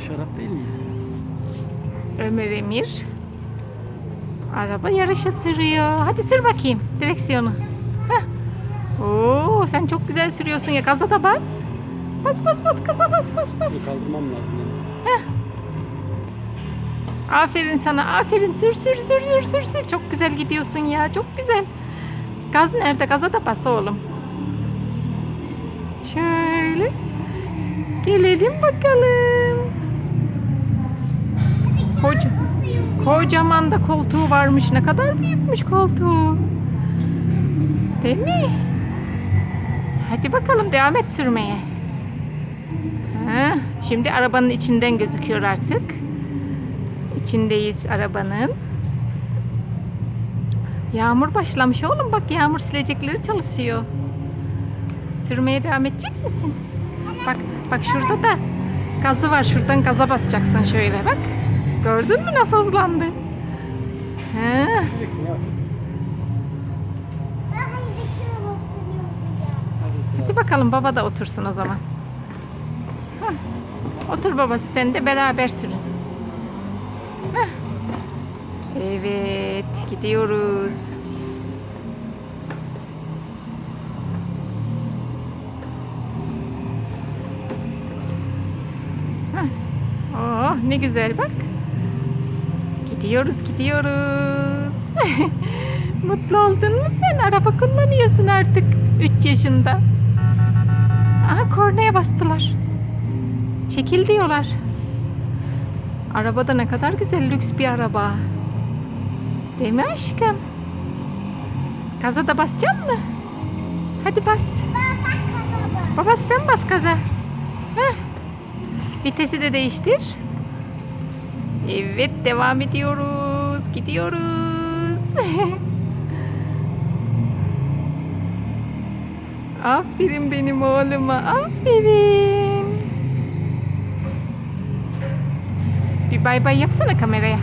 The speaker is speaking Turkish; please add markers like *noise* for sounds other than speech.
şarap değil mi? Ömer Emir araba yarışı sürüyor. Hadi sür bakayım direksiyonu. Heh. Oo, sen çok güzel sürüyorsun ya. Gaza da bas. Bas bas bas gaza bas bas bas. Bunu kaldırmam lazım yalnız. Aferin sana. Aferin. Sür sür sür sür sür sür. Çok güzel gidiyorsun ya. Çok güzel. Gaz nerede? Gaza da bas oğlum. Şöyle. Gelelim bakalım. Koca, kocaman da koltuğu varmış. Ne kadar büyükmüş koltuğu. Değil mi? Hadi bakalım devam et sürmeye. Ha, şimdi arabanın içinden gözüküyor artık. İçindeyiz arabanın. Yağmur başlamış oğlum bak yağmur silecekleri çalışıyor. Sürmeye devam edecek misin? Bak bak şurada da gazı var. Şuradan gaza basacaksın şöyle bak. Gördün mü nasıl hızlandı? Ya. Hadi bakalım baba da otursun o zaman. Hah. Otur babası sen de beraber sürün. Hah. Evet gidiyoruz. Hah. Oh ne güzel bak. Gidiyoruz gidiyoruz. *laughs* Mutlu oldun mu sen? Araba kullanıyorsun artık 3 yaşında. Aha kornaya bastılar. Çekil diyorlar. Araba da ne kadar güzel lüks bir araba. Değil mi aşkım? Gaza da basacak mı? Hadi bas. Baba sen bas gaza. Heh. Vitesi de değiştir. Evet devam ediyoruz. Gidiyoruz. *laughs* aferin benim oğluma. Aferin. Bir bay bay yapsana kameraya.